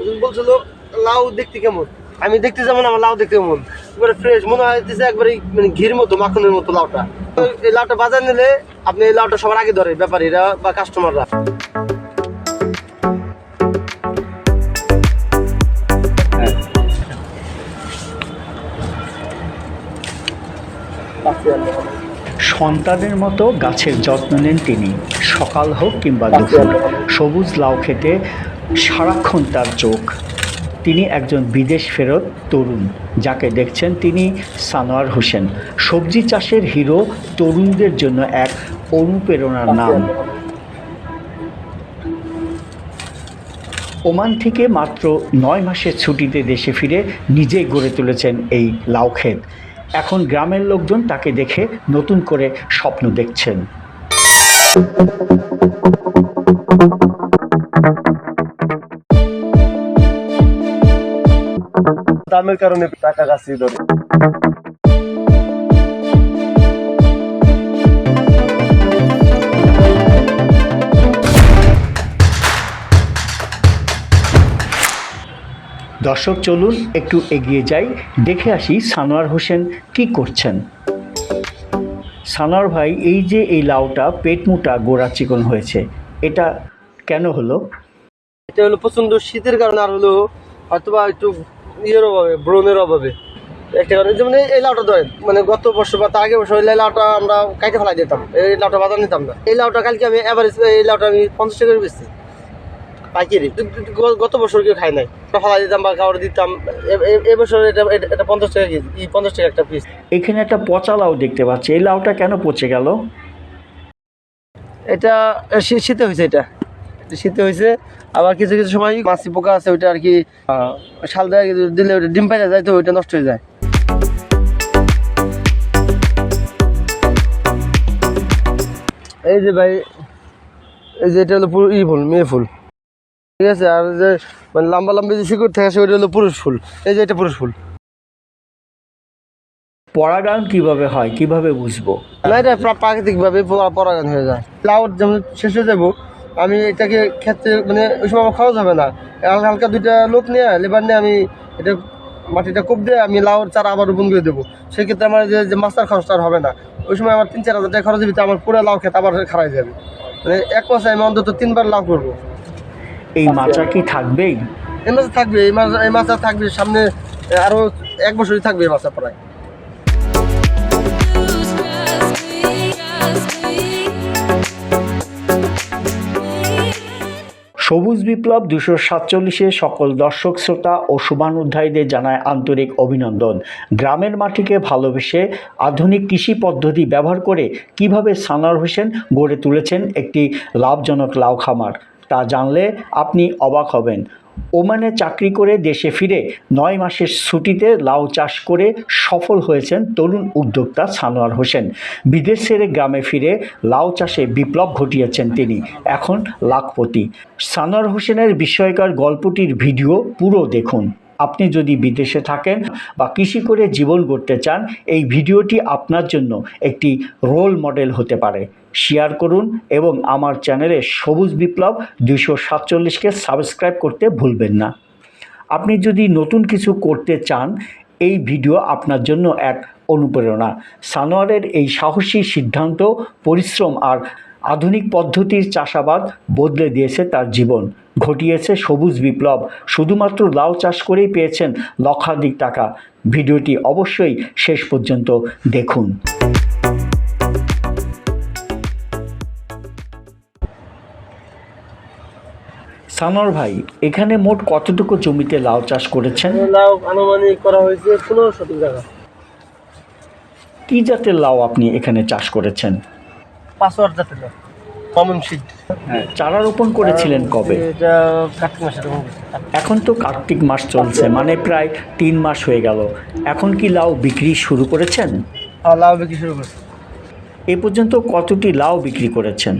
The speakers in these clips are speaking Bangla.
একজন বলছিল, লাউ দেখতে কেমন? আমি দেখতে যেমন আমার লাউ দেখতে কেমন। একবারে ফ্রেশ মনে একবারে মানে ঘির মতো, মাখনের মতো লাউটা। এই লাউটা বাজার নিলে আপনি এই লাউটা সবার আগে ধরে, ব্যাপারীরা বা কাস্টমাররা সন্তানের মতো গাছের যত্ন নেন তিনি। সকাল হোক কিংবা দুপুর। সবুজ লাউ খেতে সারাক্ষণ তার চোখ। তিনি একজন বিদেশ ফেরত তরুণ, যাকে দেখছেন তিনি সানোয়ার হোসেন। সবজি চাষের হিরো তরুণদের জন্য এক অনুপ্রেরণার নাম। ওমান থেকে মাত্র নয় মাসের ছুটিতে দেশে ফিরে নিজেই গড়ে তুলেছেন এই লাউ ক্ষেত এখন গ্রামের লোকজন তাকে দেখে নতুন করে স্বপ্ন দেখছেন। দামের কারণে টাকা গাছি ধরে। দর্শক চলুন একটু এগিয়ে যাই। দেখে আসি সানোয়ার হোসেন কি করছেন। সানোয়ার ভাই এই যে এই লাউটা পেট মোটা গোড়া চিকন হয়েছে এটা কেন হলো? এটা হলো প্রচণ্ড শীতের কারণে আর হলো হয়তোবা একটু ইয়ের অভাবে ব্রণের অভাবে। একটা কারণে যেমন এই- এই লাউটা ধরেন মানে গত বছর বা তার আগে বছর এই লাউটা আমরা কাইটে ফেলাই দিতাম এই লাউটা বাজার নিতাম না। এই লাউটা কালকে আমি এভারেজ এই লাউটা আমি পঞ্চাশ টাকা করে বেচছি। পাইকারি। গত বছর কেউ খাই নাই। ফেলাই দিতাম বা কাউরে দিতাম এবছর এটা এটা- এটা পঞ্চাশ টাকা কেজি এই পঞ্চাশ টাকা একটা পিস এখানে একটা পচা লাউ দেখতে পাচ্ছি। এই লাউটা কেন পচে গেল? এটা শীতে হয়েছে এটা এটা। শীতে হয়েছে আবার কিছু কিছু সময় মাছি পোকা আছে ওইটা আর কি শাল দেয় দিলে ওইটা ডিম পাইতে যায় তো ওইটা নষ্ট হয়ে যায়। এই যে ভাই এই যে এটা হলো পুরো ই ফুল মেয়ে ফুল। ঠিক আছে আর যে মানে লম্বা লম্বা যে শিকড় থাকে সেটা হলো পুরুষ ফুল। এই যে এটা পুরুষ ফুল। পরাগায়ন কীভাবে হয় কীভাবে বুঝব? না এটা প্রা- প্রাকৃতিকভাবে পরা- পরাগায়ন হয়ে যায়। লাউ যেমন শেষ হয়ে যাব আমি এটাকে ক্ষেত্রে মানে ওই সময় আমার খরচ হবে না। হালকা হালকা দুইটা লোক নিয়ে লেবার নিয়ে আমি এটা মাটিটা কোপ দিয়ে আমি লাউর চারা আবার রোপণ করে দেবো। সেক্ষেত্রে আমার যে যে মাছটার খরচটা আর হবে না। ওই সময় আমার তিন চার হাজার টাকা খরচ দিবি তো আমার পুরো লাউ খেতে আবার খারাই যাবে। মানে এক মাসে আমি অন্তত তিনবার লাউ করব। এই মাচা কি থাকবেই? এই মাছ থাকবে এই মাছ এই মাছ থাকবে সামনে আরও এক বছরই থাকবে এই মাছটা প্রায়। সবুজ বিপ্লব দুশো সাতচল্লিশে সকল দর্শক, শ্রোতা ও শুভানুধ্যায়ীদের জানায় আন্তরিক অভিনন্দন। গ্রামের মাটিকে ভালোবেসে আধুনিক কৃষি পদ্ধতি ব্যবহার করে কীভাবে সানার হোসেন গড়ে তুলেছেন একটি লাভজনক লাউ খামার, তা জানলে আপনি অবাক হবেন। ওমানে চাকরি করে দেশে ফিরে নয় মাসের ছুটিতে লাউ চাষ করে সফল হয়েছেন তরুণ উদ্যোক্তা সানোয়ার হোসেন। বিদেশ গ্রামে ফিরে লাউ চাষে বিপ্লব ঘটিয়েছেন তিনি। এখন লাখপতি। সানোয়ার হোসেনের বিস্ময়কর গল্পটির ভিডিও পুরো দেখুন। আপনি যদি বিদেশে থাকেন বা কৃষি করে জীবন গড়তে চান, এই ভিডিওটি আপনার জন্য একটি রোল মডেল হতে পারে। শেয়ার করুন এবং আমার চ্যানেলে সবুজ বিপ্লব দুশো সাতচল্লিশকে সাবস্ক্রাইব করতে ভুলবেন না। আপনি যদি নতুন কিছু করতে চান, এই ভিডিও আপনার জন্য এক অনুপ্রেরণা। সানোয়ারের এই সাহসী সিদ্ধান্ত, পরিশ্রম আর আধুনিক পদ্ধতির চাষাবাদ বদলে দিয়েছে তার জীবন। ঘটিয়েছে সবুজ বিপ্লব শুধুমাত্র লাউ চাষ করেই পেয়েছেন লক্ষাধিক টাকা। ভিডিওটি অবশ্যই শেষ পর্যন্ত দেখুন। সানোয়ার ভাই এখানে মোট কতটুকু জমিতে লাউ চাষ করেছেন? লাউ আনুমানিক করা হয়েছে পনেরো শতক জায়গা। কি জাতের লাউ আপনি এখানে চাষ করেছেন? পাঁচওয়ার জাতের লাউ কমন সিড চারা রোপণ করেছিলেন কবে? এটা কার্তিক মাসে রকম এখন তো কার্তিক মাস চলছে মানে প্রায় তিন মাস হয়ে গেল। এখন কি লাউ বিক্রি শুরু করেছেন? লাউ বিক্রি শুরু করছে। এ পর্যন্ত কতটি লাউ বিক্রি করেছেন?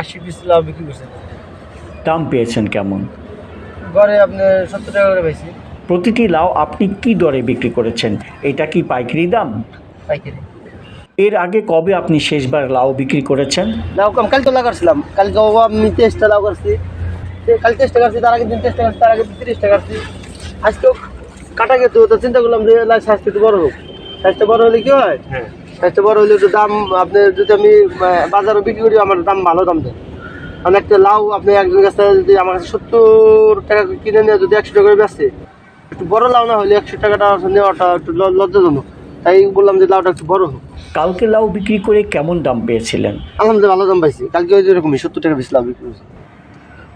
আশি পিস লাউ বিক্রি করছে। দাম পেয়েছেন কেমন? গড়ে আপনার সত্তর টাকা করে পাইছি প্রতিটি লাউ আপনি কি দরে বিক্রি করেছেন? এটা কি পাইকারি দাম? পাইকারি। এর আগে কবে আপনি শেষবার লাউ বিক্রি করেছেন? লাউ কম কাল তো লাগাচ্ছিলাম কালকে আমি তেইশটা লাউ করছি কাল চেষ্টা করছি তার আগের দিন চেষ্টা করছি তার আগের দিন তিরিশ টাকা করছি আজকেও কাটা গেছে তো চিন্তা করলাম যে লাল স্বাস্থ্য একটু বড় হোক। স্বাস্থ্য বড় হলে কি হয়? স্বাস্থ্য বড় হলে একটু দাম আপনি যদি আমি বাজারে বিক্রি করি আমার দাম ভালো দাম দেয়। কারণ একটা লাউ আপনি একজন কাছে যদি আমার কাছে সত্তর টাকা কিনে নিয়ে যদি একশো টাকা করে বেচে একটু বড় লাউ না হলে একশো টাকাটা নেওয়াটা একটু লজ্জাজনক। তাই বললাম যে লাউটা একটু বড় হোক। কালকে লাউ বিক্রি করে কেমন দাম পেয়েছিলেন? আলহামদুলিল্লাহ ভালো দাম পাইছি। কালকে ওই যে এরকমই সত্তর টাকা বেশি লাউ বিক্রি করছি।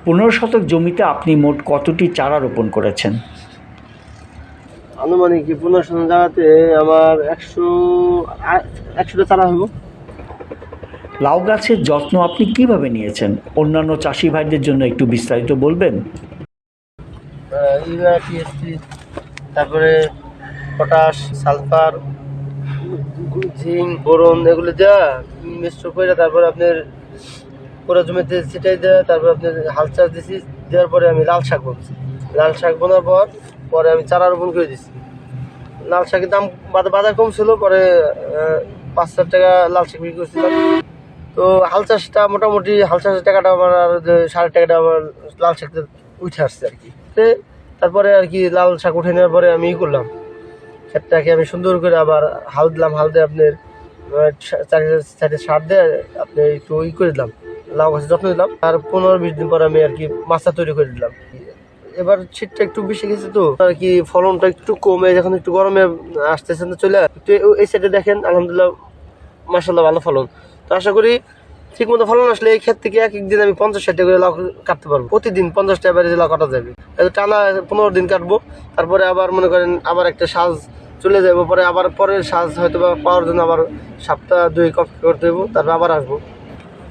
পনেরো শতক জমিতে আপনি মোট কতটি চারা রোপণ করেছেন? আনুমানিক পনেরো শতাংশ জায়গাতে আমার একশো একশোটা চারা হইব। লাউ গাছের যত্ন আপনি কীভাবে নিয়েছেন? অন্যান্য চাষি ভাইদের জন্য একটু বিস্তারিত বলবেন? তারপরে পটাশ সালফার জিঙ্ক, বোরন এগুলো দেওয়া মিশ্র করে তারপরে আপনার পুরো জমিতে ছিটাই দেওয়া তারপর আপনার হাল চাষ দিছি, দেওয়ার পরে আমি লাল শাক বুনছি। লাল শাক বোনার পর, পরে আমি চারা রোপণ করে দিছি। লাল শাকের দাম বাজার কম ছিল, পরে পাঁচ হাজার টাকা লাল শাক বিক্রি করছিলাম। তো হাল চাষটা মোটামুটি, হাল চাষের টাকাটা আমার আর সাড়ে টাকাটা আমার লাল শাকতে উঠে আসছে আর কি। তারপরে আর কি লাল শাক উঠে নেওয়ার পরে আমি ই করলাম। ক্ষেতটাকে আমি সুন্দর করে আবার হাল দিলাম, হাল দিয়ে আপনার চারি সার দিয়ে আপনি একটু ই করে দিলাম, লাউ গাছের যত্ন দিলাম আর পনেরো বিশ দিন পর আমি আর কি মাছটা তৈরি করে দিলাম। এবার শীতটা একটু বেশি গেছে তো, আর কি ফলনটা একটু কমে, যখন একটু গরমে আসতেছে না, চলে এ- এই সাইডে দেখেন, আলহামদুলিল্লাহ মাসাল্লাহ ভালো ফলন। তো আশা করি ঠিক মতো ফলন আসলে এই ক্ষেত থেকে এক এক দিন আমি পঞ্চাশ ষাট করে লাউ কাটতে পারব। প্রতিদিন পঞ্চাশটা এবারে লাউ কাটা যাবে। টানা পনেরো দিন কাটবো। তারপরে আবার মনে করেন আবার একটা সাজ চলে যাব পরে আবার পরের সাজ হয়তো বা পাওয়ার জন্য আবার সপ্তাহ দুই কপি করতে হইব তারপর আবার আসব।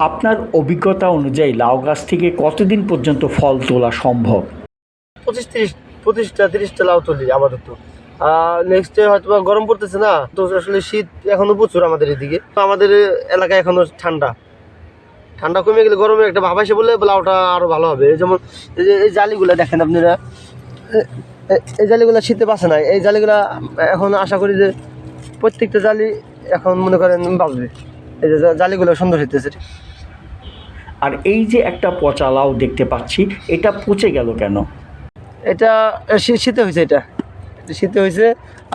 আপনার অভিজ্ঞতা অনুযায়ী লাউ গাছ থেকে কতদিন পর্যন্ত ফল তোলা সম্ভব? পঁচিশ তিরিশ পঁচিশটা তিরিশটা লাউ তুলি আপাতত। নেক্সট হয়তো বা গরম পড়তেছে না তো আসলে শীত এখনও প্রচুর আমাদের এদিকে। তো আমাদের এলাকায় এখনও ঠান্ডা। ঠান্ডা কমে গেলে গরমে একটা ভাব আসে বলে লাউটা আরও ভালো হবে। যেমন এই যে এই জালিগুলা দেখেন আপনারা। এই জালিগুলা শীতে বাঁচে না এই জালিগুলা এখন আশা করি যে প্রত্যেকটা জালি এখন মনে করেন বাঁচবে। এই যে জালিগুলো সুন্দর হইতেছে। আর এই যে একটা পচা লাউ দেখতে পাচ্ছি এটা পচে গেল কেন? এটা শীতে হয়েছে এটা। শীতে হয়েছে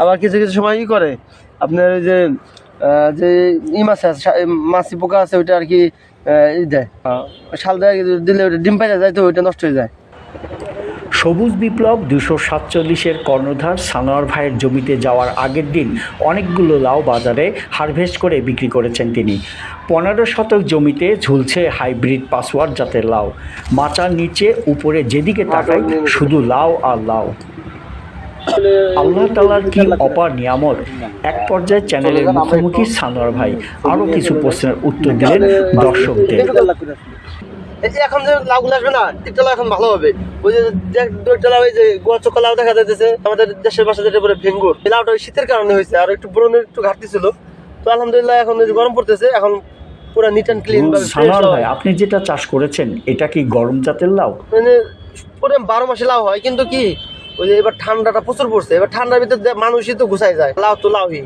আবার কিছু কিছু সময় ই করে। আপনার ওই যে যে ই মাছ আছে মাছি পোকা আছে ওইটা আর কি ই দেয়। শাল দেয় দিলে ওটা ডিম পাইতে যায় তো ওইটা নষ্ট হয়ে যায়। সবুজ বিপ্লব দুশো সাতচল্লিশের কর্ণধার সানোয়ার ভাইয়ের জমিতে যাওয়ার আগের দিন অনেকগুলো লাউ বাজারে হারভেস্ট করে বিক্রি করেছেন তিনি। পনেরো শতক জমিতে ঝুলছে হাইব্রিড পাসওয়ার্ড জাতের লাউ। মাচার নিচে, উপরে যেদিকে তাকাই শুধু লাউ আর লাউ। আল্লাহ তালার কি অপার নিয়ামত? এক পর্যায়ে চ্যানেলের মুখোমুখি সানোয়ার ভাই। আরও কিছু প্রশ্নের উত্তর দিলেন দর্শকদের। এখন যে লাউগুলো আসবে না তিনটা লাউ এখন ভালো হবে। ওই যে দুইটা লাউ এই যে গোয়া চোখা লাউ দেখা যাইতেছে আমাদের দেশের ভাষা যেটা বলে ভেঙ্গুর। এই লাউটা ওই শীতের কারণে হয়েছে আর একটু ব্রণের একটু ঘাটতি ছিল। তো আলহামদুলিল্লাহ এখন গরম পড়তেছে এখন পুরো নিট অ্যান্ড ক্লিন সানোয়ার ভাই আপনি যেটা চাষ করেছেন এটা কি গরম জাতের লাউ? মানে পুরো বারো মাসে লাউ হয় কিন্তু কি ওই যে এবার ঠান্ডাটা প্রচুর পড়ছে এবার ঠান্ডার ভিতরে মানুষই তো ঘুষাই যায় লাউ তো লাউই।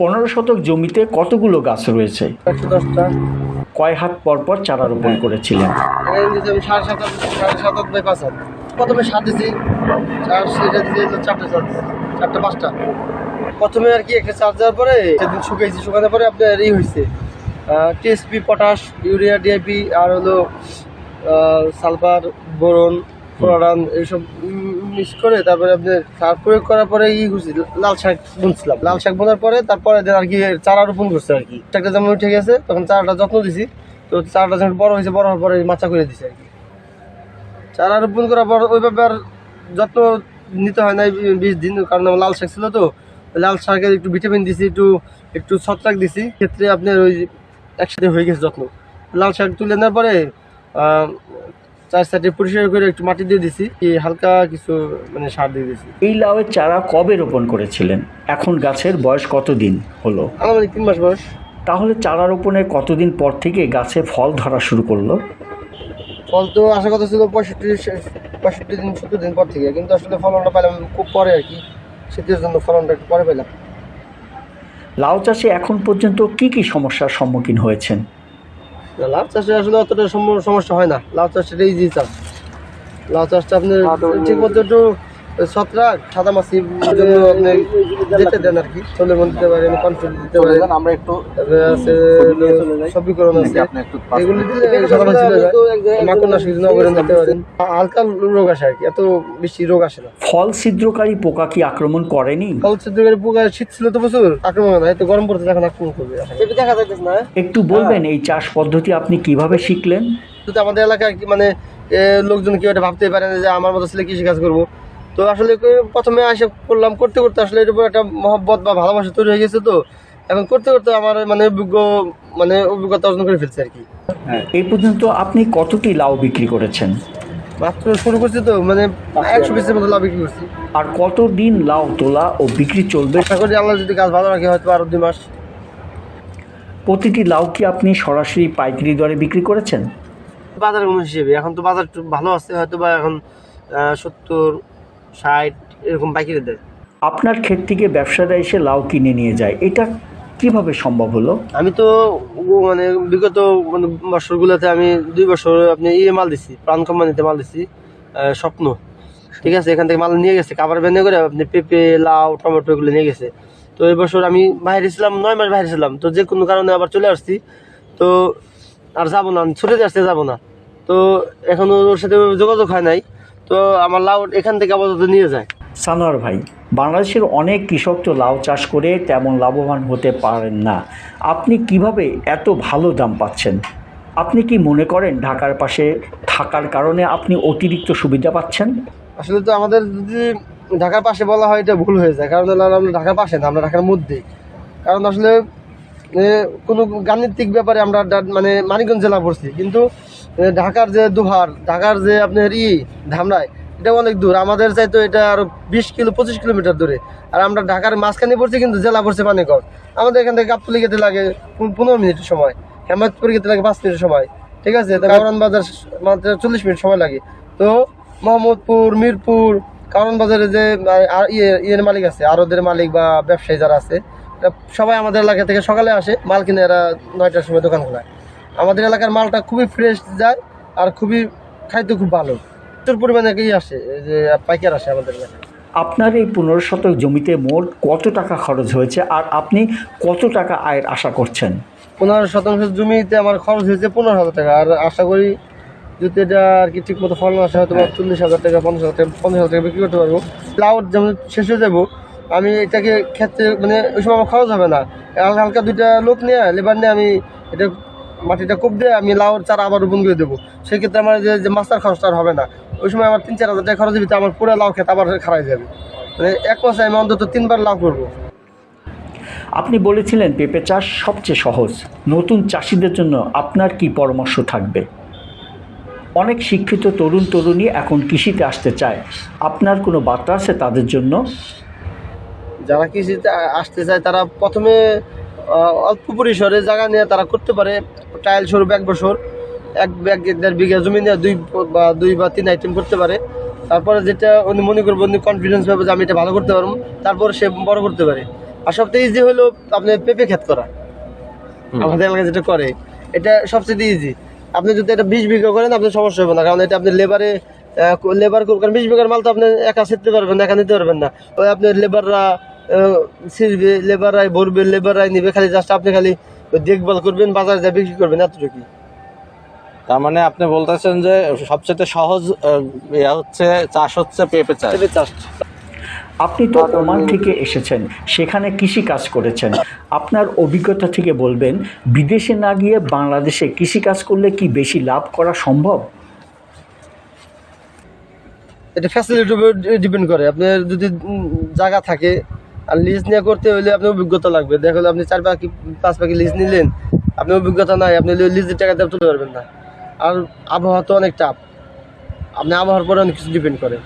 পনেরো শতক জমিতে কতগুলো গাছ রয়েছে? কয় হাত পর পর চারা রোপণ করেছিলেন? সাত সাত বাই পাঁচ প্রথমে সার দিছি সেটা দিয়েছি তো চারটে চার চারটে পাঁচটা। প্রথমে আর কি একটা চার্জ দেওয়ার পরে সেদিন শুকাইছি। শুকানোর পরে আপনার এই হয়েছে টিএসপি পটাশ ইউরিয়া ডিআইপি আর হলো সালফার বোরন ফ্লোরান এইসব মিক্স করে তারপরে আপনি সার প্রয়োগ করার পরে ই হয়েছে লাল শাক বুনছিলাম। লাল শাক বোনার পরে তারপরে আর কি চারা রোপণ করছে আর কি। একটা যেমন উঠে গেছে, তখন চারাটা যত্ন দিছি। তো চারাটা যখন বড় হয়েছে, বড় হওয়ার পরে মাচা করে দিছে আর কি। চারা রোপণ করার পর ওইভাবে আর যত্ন নিতে হয় না বিশ দিন, কারণ আমার লাল শাক ছিল তো। লাল শাকের একটু ভিটামিন দিছি, একটু একটু ছত্রাক দিছি। ক্ষেত্রে আপনার ওই একসাথে হয়ে গেছে যত্ন। লাল শাক তুলে নেওয়ার পরে চার সাইডে পরিষ্কার করে একটু মাটি দিয়ে দিছি। হালকা কিছু মানে সার দিয়ে দিছি। এই লাউয়ের চারা কবে রোপণ করেছিলেন? এখন গাছের বয়স কতদিন হলো? আমাদের তিন মাস বয়স। তাহলে চারা রোপণের কতদিন পর থেকে গাছে ফল ধরা শুরু করল? ফল তো আশা কথা ছিল পঁয়ষট্টি পঁয়ষট্টি দিন সত্তর দিন পর থেকে। কিন্তু আসলে ফলনটা পেলাম খুব পরে আর কি। শীতের জন্য ফলনটা একটু পরে পেলাম লাউ চাষে এখন পর্যন্ত কি কি সমস্যার সম্মুখীন হয়েছেন? না, লাউ চাষে আসলে অতটা সম- সমস্যা হয় না। লাউ চাষটা ইজি চাষ লাউ চাষটা আপনি ঠিক মতো একটু ছত্রাক সাদা মাছি জন্য আপনি যেতে দেন আর কি। চলে মন দিতে পারেন কনফিডেন্স দিতে পারেন। আমরা একটু আছে সবীকরণ আছে। এগুলো দিলে সাদা মাছি মাকড়নাশক দিতে পারেন। হালকা রোগ আসে আর কি এত বেশি রোগ আসে না। ফল ছিদ্রকারী পোকা কি আক্রমণ করেনি? ফল ছিদ্রকারী পোকা শীত ছিল তো প্রচুর আক্রমণ হয় না এত গরম পড়তে এখন আক্রমণ করবে দেখা যাইতেছে না। একটু বলবেন এই চাষ পদ্ধতি আপনি কীভাবে শিখলেন? কিন্তু আমাদের এলাকায় কি মানে লোকজন কেউ এটা ভাবতে পারে না যে আমার মতো ছেলে কৃষি কাজ করব। তো আসলে প্রথমে আসে করলাম করতে করতে আসলে এর উপর একটা মহব্বত বা ভালোবাসা তৈরি হয়ে গেছে তো। এখন করতে করতে আমার মানে অভিজ্ঞ মানে অভিজ্ঞতা অর্জন করে ফেলছে আর কি। এই পর্যন্ত আপনি কতটি লাউ বিক্রি করেছেন? মাত্র শুরু করছি তো মানে একশো পিসের মতো লাউ বিক্রি করছি। আর কতদিন লাউ তোলা ও বিক্রি চলবে? আশা করি আল্লাহ যদি কাজ ভালো রাখে হয়তো আরও দুই মাস। প্রতিটি লাউ কি আপনি সরাসরি পাইকারি দরে বিক্রি করেছেন? বাজার অনু হিসেবে এখন তো বাজার ভালো আছে হয়তো বা এখন সত্তর ষাট এরকম পাইকারি দেয় আপনার ক্ষেত থেকে ব্যবসাটা এসে লাউ কিনে নিয়ে যায় এটা কীভাবে সম্ভব হলো? আমি তো মানে বিগত মানে বছরগুলোতে আমি দুই বছর আপনি ইয়ে মাল দিছি প্রাণ কোম্পানিতে মাল দিছি স্বপ্ন। ঠিক আছে এখান থেকে মাল নিয়ে গেছে কাবার ভ্যানে করে আপনি পেঁপে লাউ টমেটো এগুলো নিয়ে গেছে। তো এই বছর আমি বাইরে ছিলাম নয় মাস বাইরে ছিলাম তো যে কোনো কারণে আবার চলে আসছি তো আর যাব না আমি ছুটে আসতে যাব না। তো এখনও ওর সাথে যোগাযোগ হয় নাই তো আমার লাউ এখান থেকে আপাতত নিয়ে যায়। সানোয়ার ভাই বাংলাদেশের অনেক কৃষক তো লাউ চাষ করে তেমন লাভবান হতে পারেন না। আপনি কীভাবে এত ভালো দাম পাচ্ছেন? আপনি কি মনে করেন ঢাকার পাশে থাকার কারণে আপনি অতিরিক্ত সুবিধা পাচ্ছেন? আসলে তো আমাদের যদি ঢাকার পাশে বলা হয় এটা ভুল হয়ে যায়। কারণ আমরা ঢাকার পাশে না আমরা ঢাকার মধ্যেই কারণ আসলে কোনো গাণিতিক ব্যাপারে আমরা মানে মানিকগঞ্জ জেলা পড়ছি কিন্তু ঢাকার যে দুহার ঢাকার যে আপনার ই ধামরাই এটা অনেক দূর। আমাদের চাই তো এটা আরও বিশ কিলো পঁচিশ কিলোমিটার দূরে। আর আমরা ঢাকার মাঝখানে পড়ছি কিন্তু জেলা পড়ছে মানিকগঞ্জ আমাদের এখান থেকে গাবতলি গেতে লাগে পনেরো মিনিট সময়। হেমায়তপুর গেতে লাগে পাঁচ মিনিট সময়। ঠিক আছে? কারণ বাজার মাত্র চল্লিশ মিনিট সময় লাগে। তো মোহাম্মদপুর মিরপুর কারণ বাজারে যে ইয়ে ইয়ের মালিক আছে আরদের মালিক বা ব্যবসায়ী যারা আছে সবাই আমাদের এলাকা থেকে সকালে আসে মাল কিনে এরা নয়টার সময় দোকান খোলায়। আমাদের এলাকার মালটা খুবই ফ্রেশ যায় আর খুবই খাইতে খুব ভালো। প্রচুর পরিমাণে ই আসে যে পাইকার আসে আমাদের এলাকায়। আপনার এই পনেরো শতক জমিতে মোট কত টাকা খরচ হয়েছে আর আপনি কত টাকা আয়ের আশা করছেন? পনেরো শতাংশ জমিতে আমার খরচ হয়েছে পনেরো হাজার টাকা আর আশা করি যদি এটা আর কি ঠিক মতো ফলন আসে হয়তো চল্লিশ হাজার টাকা পঞ্চাশ হাজার টাকা পঞ্চাশ হাজার টাকা বিক্রি করতে পারব। লাউট যেমন শেষ হয়ে যাব আমি এটাকে ক্ষেত্রে মানে ওই সময় আমার খরচ হবে না। হালকা হালকা দুইটা লোক নিয়ে লেবার নিয়ে আমি এটা মাটিটা কোপ দিয়ে আমি লাউর চারা আবার রোপণ করে দেবো। সেক্ষেত্রে আমার যে যে মাস্টার খরচটা আর হবে না। ওই সময় আমার তিন চার হাজার টাকা খরচ দিতে আমার পুরো লাউ খেতে আবার খারাই যাবে। মানে এক মাসে আমি অন্তত তিনবার লাভ করব। আপনি বলেছিলেন পেঁপে চাষ সবচেয়ে সহজ। নতুন চাষিদের জন্য আপনার কি পরামর্শ থাকবে? অনেক শিক্ষিত তরুণ তরুণী এখন কৃষিতে আসতে চায়। আপনার কোনো বার্তা আছে তাদের জন্য? যারা কৃষিতে আসতে চায় তারা প্রথমে অল্প পরিসরে জায়গা নিয়ে তারা করতে পারে। ট্রায়াল স্বরূপ এক বছর এক ব্যাগ দেড় বিঘা জমি নিয়ে দুই বা দুই বা তিন আইটেম করতে পারে। তারপরে যেটা উনি মনে করব উনি কনফিডেন্স পাবে যে আমি এটা ভালো করতে পারব তারপর সে বড় করতে পারে। আর সবথেকে ইজি হলো আপনি পেঁপে ক্ষেত করা। আমাদের এলাকায় যেটা করে এটা সবচেয়ে ইজি আপনি যদি এটা বিশ বিঘা করেন আপনার সমস্যা হবে না। কারণ এটা আপনি লেবারে লেবার কারণ বিশ বিঘার মাল তো আপনি একা ছিটতে পারবেন না একা নিতে পারবেন না। ওই আপনি লেবাররা ছিড়বে লেবাররাই ভরবে লেবাররাই নিবে খালি জাস্ট আপনি খালি দেখভাল করবেন বাজারে যা বিক্রি করবেন এতটুকুই। তার মানে আপনি বলতেছেন যে সবচেয়ে সহজ ইয়া হচ্ছে চাষ হচ্ছে পেঁপে চাষ। পেঁপে চাষ। আপনি তো ওমান থেকে এসেছেন সেখানে কৃষি কাজ করেছেন। আপনার অভিজ্ঞতা থেকে বলবেন বিদেশে না গিয়ে বাংলাদেশে কৃষি কাজ করলে কি বেশি লাভ করা সম্ভব? এটা ফ্যাসিলিটির উপর ডিপেন্ড করে। আপনার যদি জায়গা থাকে আর লিজ নিয়ে করতে হলে আপনার অভিজ্ঞতা লাগবে। দেখা হলো আপনি চার পাখি পাঁচ পাখি লিজ নিলেন আপনি অভিজ্ঞতা নাই আপনি লিজের টাকা দিয়ে তুলতে পারবেন না। আর আবহাওয়া তো অনেক টাপ আপনি আবহাওয়ার পরে অনেক কিছু ডিপেন্ড করে।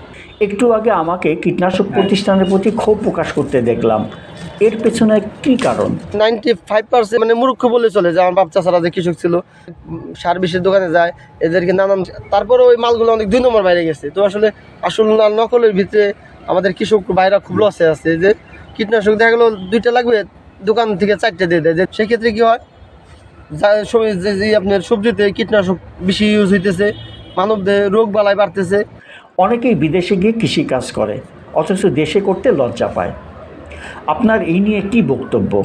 একটু আগে আমাকে কীটনাশক প্রতিষ্ঠানের প্রতি ক্ষোভ প্রকাশ করতে দেখলাম। এর পেছনে কি কারণ? নাইনটি ফাইভ পার্সেন্ট মানে মূর্খ বলে চলে যে আমার বাপ চাষারা যে কৃষক ছিল সার বিষের দোকানে যায় এদেরকে নানান তারপরে ওই মালগুলো অনেক দুই নম্বর বাইরে গেছে। তো আসলে আসল না নকলের ভিতরে আমাদের কৃষক বাইরা খুব লসে আছে যে কীটনাশক দেখা গেলো দুইটা লাগবে দোকান থেকে চারটে দিয়ে দেয়। যে সেক্ষেত্রে কি হয়? যা- যে আপনার সবজিতে কীটনাশক বেশি ইউজ হইতেছে মানবদের রোগ বালাই বাড়তেছে। অনেকেই বিদেশে গিয়ে কৃষিকাজ করে অথচ দেশে করতে লজ্জা পায়। আপনার এই নিয়ে কি বক্তব্য?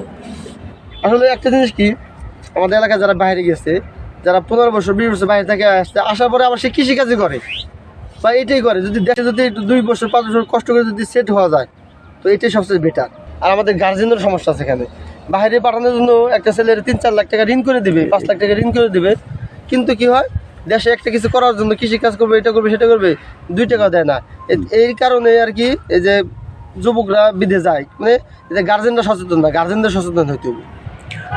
আসলে একটা জিনিস কি আমাদের এলাকায় যারা বাইরে গেছে যারা পনেরো বছর বিশ বছর বাইরে থেকে আসছে আসার পরে আবার সে কৃষিকাজই করে। বা এটাই করে যদি দেশে যদি একটু দুই বছর পাঁচ বছর কষ্ট করে যদি সেট হওয়া যায় তো এটাই সবচেয়ে বেটার আর আমাদের গার্জেনের সমস্যা আছে এখানে। বাইরে পাঠানোর জন্য একটা ছেলের তিন চার লাখ টাকা ঋণ করে দিবে, পাঁচ লাখ টাকা ঋণ করে দিবে। কিন্তু কি হয়? দেশে একটা কিছু করার জন্য কৃষিকাজ করবে, এটা করবে, সেটা করবে, দুই টাকা দেয় না। এই কারণে আর কি এই যে যুবকরা বিদে যায়। মানে গার্জেনরা সচেতন না, গার্জেনদের সচেতন হইতে হবে।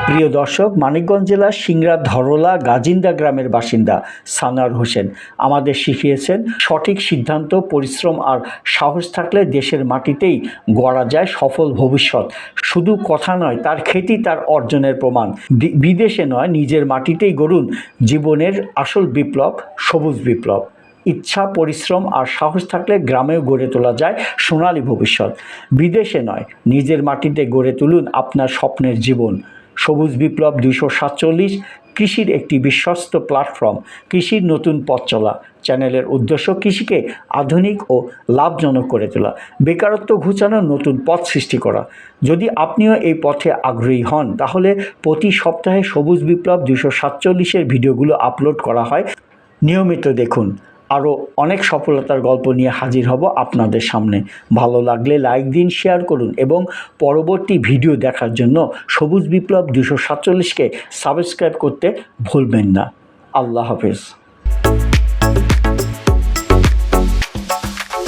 প্রিয় দর্শক, মানিকগঞ্জ জেলার সিংড়া ধরলা গাজিন্দা গ্রামের বাসিন্দা সানার হোসেন আমাদের শিখিয়েছেন সঠিক সিদ্ধান্ত, পরিশ্রম আর সাহস থাকলে দেশের মাটিতেই গড়া যায় সফল ভবিষ্যৎ। শুধু কথা নয়, তার খ্যাতি, তার অর্জনের প্রমাণ। বিদেশে নয়, নিজের মাটিতেই গড়ুন জীবনের আসল বিপ্লব, সবুজ বিপ্লব। ইচ্ছা, পরিশ্রম আর সাহস থাকলে গ্রামেও গড়ে তোলা যায় সোনালী ভবিষ্যৎ। বিদেশে নয়, নিজের মাটিতে গড়ে তুলুন আপনার স্বপ্নের জীবন। সবুজ বিপ্লব দুশো সাতচল্লিশ কৃষির একটি বিশ্বস্ত প্ল্যাটফর্ম কৃষির নতুন পথ চলা। চ্যানেলের উদ্দেশ্য কৃষিকে আধুনিক ও লাভজনক করে তোলা, বেকারত্ব ঘুচানোর নতুন পথ সৃষ্টি করা। যদি আপনিও এই পথে আগ্রহী হন, তাহলে প্রতি সপ্তাহে সবুজ বিপ্লব দুশো সাতচল্লিশের ভিডিওগুলো আপলোড করা হয়। নিয়মিত দেখুন। আরও অনেক সফলতার গল্প নিয়ে হাজির হব আপনাদের সামনে। ভালো লাগলে লাইক দিন, শেয়ার করুন এবং পরবর্তী ভিডিও দেখার জন্য সবুজ বিপ্লব দুশো সাতচল্লিশকে সাবস্ক্রাইব করতে ভুলবেন না। আল্লাহ হাফেজ।